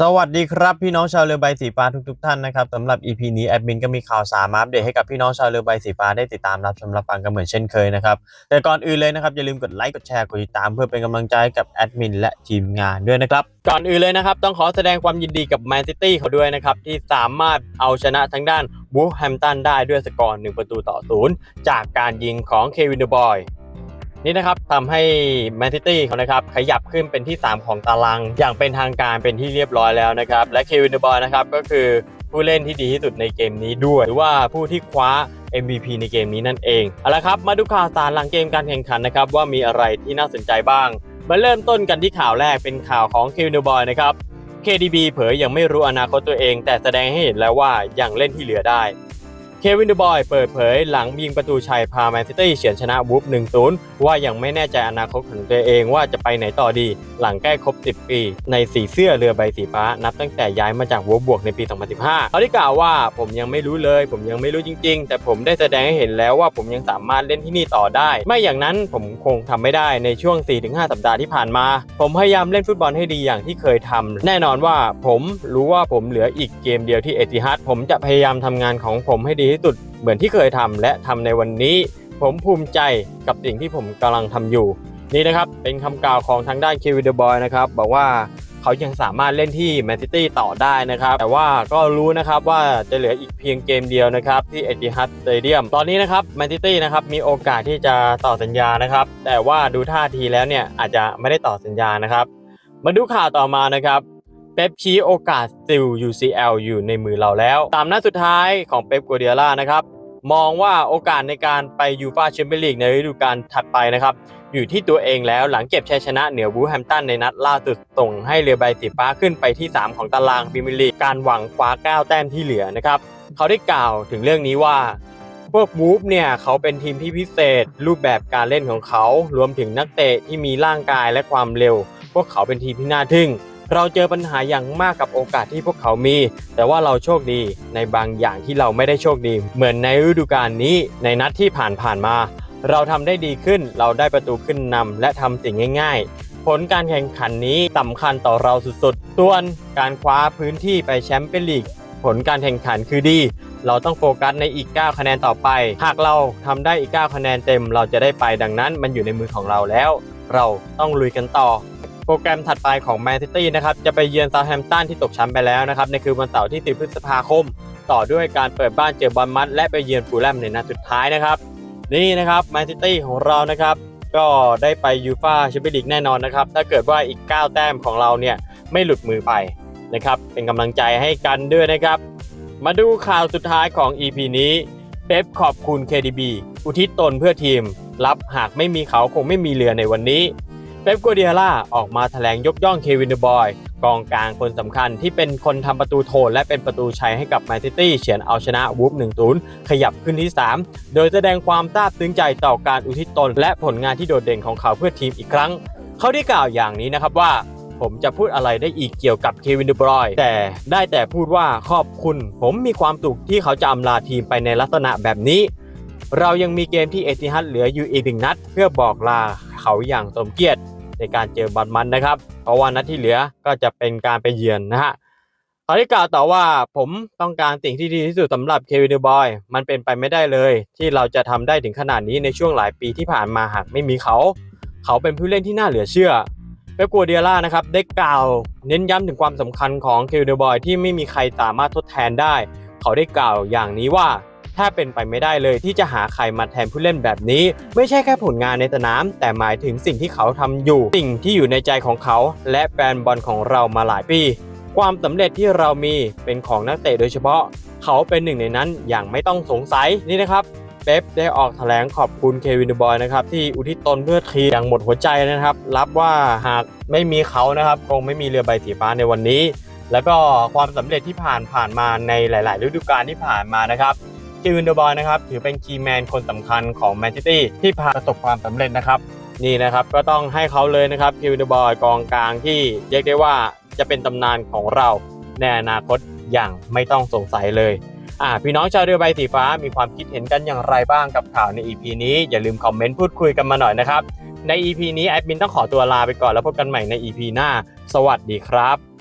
สวัสดีครับพี่น้องชาวเรือใบสีฟ้าทุกๆท่านนะครับสำหรับ EP นี้แอดมินก็มีข่าวสารมาอัปเดตให้กับพี่น้องชาวเรือใบสีฟ้าได้ติดตามรับชมรับฟังกันเหมือนเช่นเคยนะครับแต่ก่อนอื่นเลยนะครับอย่าลืมกดไลค์กดแชร์กดติดตามเพื่อเป็นกำลังใจกับแอดมินและทีมงานด้วยนะครับก่อนอื่นเลยนะครับต้องขอแสดงความยินดีกับแมนซิตี้เขาด้วยนะครับที่สามารถเอาชนะทางด้านบูฟแฮมตันได้ด้วยสกอร์1ประตูต่อศูนย์จากการยิงของเควินเดบอย นี่นะครับทำให้แมนซิตี้เขานะครับขยับขึ้นเป็นที่ 3 ของตาราง อย่างเป็นทางการเป็นที่เรียบร้อยแล้วนะครับและเควินเดบอยนะครับก็คือผู้เล่นที่ดีที่สุดในเกมนี้ด้วย หรือว่าผู้ที่คว้า MVP ในเกมนี้นั่นเองเอาละครับมาดูข่าวสารหลังเกมการแข่งขันนะครับว่ามีอะไรที่น่าสนใจบ้าง มาเริ่มต้นกันที่ข่าวแรกเป็นข่าวของเควินเดบอยนะครับ KDB เผยยังไม่รู้อนาคตตัวเอง แต่แสดงให้เห็นแล้วว่ายังเล่นที่เหลือได้ เควินเดบอยเปิดเผยหลังยิงประตูชัยพาแมนซิตี้เฉือนชนะวูฟ1-0 ว่ายังไม่แน่ใจอนาคตของตัวเองว่าจะไปไหนต่อดี หลังใกล้ครบ 10 ปี ในสีเสื้อเรือใบสีฟ้า นับตั้งแต่ย้ายมาจากวูฟบวกในปี 2015 เขาได้กล่าวว่าผมยังไม่รู้เลย ผมยังไม่รู้จริง ๆ แต่ผมได้แสดงให้เห็นแล้วว่าผมยังสามารถเล่นที่นี่ต่อได้ ไม่อย่างนั้นผมคงทำไม่ได้ในช่วง 4-5 สัปดาห์ที่ผ่านมา ผมพยายามเล่นฟุตบอลให้ดีอย่างที่เคยทำแน่นอนว่าผมรู้ว่าผมเหลืออีกเกมเดียวที่เอติฮัดผมจะพยายามทำงานของผมให้ดีที่สุดเหมือนที่เคยทำและทำในวันนี้ ผมภูมิใจกับสิ่งที่ผมกำลังทำอยู่ นี่นะครับเป็นคำกล่าวของทางด้านเควินเดอบอยนะครับบอกว่าเขายังสามารถเล่นที่แมนซิตี้ต่อได้นะครับ แต่ว่าก็รู้นะครับว่าจะเหลืออีกเพียงเกมเดียวนะครับ ที่เอติฮัดสเตเดียมตอนนี้นะครับแมนซิตี้นะครับมีโอกาสที่จะต่อสัญญานะครับ แต่ว่าดูท่าทีแล้วเนี่ยอาจจะไม่ได้ต่อสัญญานะครับ มาดูข่าวต่อมานะครับ เป๊ปชี้โอกาสซิล UCL อยู่ในมือเราแล้ว ตามนัดสุดท้ายของเป๊ปกัวเดียล่านะครับ มองว่าโอกาสในการไปยูฟาแชมเปี้ยนลีกในฤดูกาลถัดไปนะครับอยู่ที่ตัวเองแล้วหลังเก็บชัยชนะเหนือวูแฮมตันในนัดล่าสุดส่งให้เรือใบสีฟ้าขึ้นไปที่ 3 ของตารางพรีเมียร์ลีกการหวังคว้า9แต้มที่เหลือนะครับเขาได้กล่าวถึงเรื่องนี้ว่าพวกวูฟเนี่ยเขาเป็นทีมที่พิเศษ รูปแบบการเล่นของเขา รวมถึงนักเตะที่มีร่างกายและความเร็ว พวกเขาเป็นทีมที่น่าทึ่ง เราเจอปัญหาอย่างมากกับโอกาสที่พวกเขามี แต่ว่าเราโชคดีในบางอย่างที่เราไม่ได้โชคดี เหมือนในฤดูกาลนี้ในนัดที่ผ่านผ่านๆมา เราทำได้ดีขึ้นเราได้ประตูขึ้นนำและทำสิ่งง่าย ๆ ผลการแข่งขันนี้สำคัญต่อเราสุดๆส่วนการคว้าพื้นที่ไปแชมเปี้ยนลีกผลการแข่งขันคือดี เราต้องโฟกัสในอีก 9 คะแนนต่อไป หากเราทำได้อีก 9 คะแนนเต็ม เราจะได้ไปดังนั้นมันอยู่ในมือของเราแล้ว เราต้องลุยกันต่อ โปรแกรมถัดไปของแมนซิตี้นะครับจะไปเยือนซาแฮมป์ตันที่ตกชั้นไปแล้วนะครับในคืนวันเสาร์ที่ 10 พฤษภาคม ต่อด้วยการเปิดบ้านเจอบอลมัด และไปเยือนฟูลแลมในนัดสุดท้ายนะครับ นี่นะครับแมนซิตี้ของเรานะครับก็ได้ไปยูฟาแชมเปี้ยนลีกแน่นอนนะครับ ถ้าเกิดว่าอีก 9 แต้มของเราเนี่ยไม่หลุดมือไปนะครับ เป็นกำลังใจให้กันด้วยนะครับ มาดูข่าวสุดท้ายของ EP นี้เป๊ปขอบคุณ KDB อุทิศตนเพื่อทีม รับหากไม่มีเขาคงไม่มีเรือในวันนี้ เป๊ปกัวเดียล่าออกมาแถลงยกย่องเควินเดบอยกองกลางคนสำคัญที่เป็นคนทำประตูโทนและเป็นประตูชัยให้กับแมนซิตี้เฉือนเอาชนะวูฟ1-0 ขยับขึ้นที่ 3 โดยแสดงความซาบซึ้งใจต่อการอุทิศตน และผลงานที่โดดเด่นของเขาเพื่อทีมอีกครั้ง เขาได้กล่าวอย่างนี้นะครับว่า ผมจะพูดอะไรได้อีกเกี่ยวกับเควินเดบรอยแต่ได้แต่พูดว่าขอบคุณ ผมมีความสุขที่เขาจะอำลาทีมไปในลักษณะแบบนี้เรายังมีเกมที่เอติฮัดเหลืออยู่อีกหนึ่งนัด เพื่อบอกลาเขาอย่างสมเกียรติ ในการเจอบอลมันนะครับ เพราะว่านัดที่เหลือก็จะเป็นการไปเยือนนะฮะเขาได้กล่าวต่อว่าผมต้องการสิ่งที่ดีที่สุดสำหรับเควินเดบอยมันเป็นไปไม่ได้เลย ที่เราจะทำได้ถึงขนาดนี้ในช่วงหลายปีที่ผ่านมาหากไม่มีเขา เขาเป็นผู้เล่นที่น่าเหลือเชื่อเปกัวเดียล่านะครับได้กล่าวเน้นย้ำถึงความสำคัญของเคลเดบอยที่ไม่มีใครสามารถทดแทนได้ เขาได้กล่าวอย่างนี้ว่า ถ้าเป็นไปไม่ได้เลยที่จะหาใครมาแทนผู้เล่นแบบนี้ ไม่ใช่แค่ผลงานในสนาม แต่หมายถึงสิ่งที่เขาทำอยู่ สิ่งที่อยู่ในใจของเขา และแฟนบอลของเรามาหลายปี ความสำเร็จที่เรามีเป็นของนักเตะโดยเฉพาะ เขาเป็นหนึ่งในนั้นอย่างไม่ต้องสงสัยนี่นะครับเป๊ปได้ออกแถลงขอบคุณเควินดบอยนะครับที่อุทิศตนเพื่อทีมอย่างหมดหัวใจนะครับ รับว่าหากไม่มีเขานะครับคงไม่มีเรือใบสีฟ้าในวันนี้ แล้วก็ความสำเร็จที่ผ่านผ่านมาในหลาย ๆ ฤดูกาลที่ผ่านมานะครับ เควินเดบอยนะครับถือเป็นคีย์แมนคนสำคัญของแมนซิตี้ที่พาประสบความสำเร็จนะครับ นี่นะครับก็ต้องให้เขาเลยนะครับเควินเดบอยกองกลางที่เรียกได้ว่าจะเป็นตำนานของเราในอนาคตอย่างไม่ต้องสงสัยเลยอ่าพี่น้องชาวเรือใบสีฟ้ามีความคิดเห็นกันอย่างไรบ้างกับข่าวใน EP นี้อย่าลืมคอมเมนต์พูดคุยกันมาหน่อยนะครับใน EP นี้แอดมินต้องขอตัวลาไปก่อนแล้วพบกันใหม่ใน EP หน้า สวัสดีครับ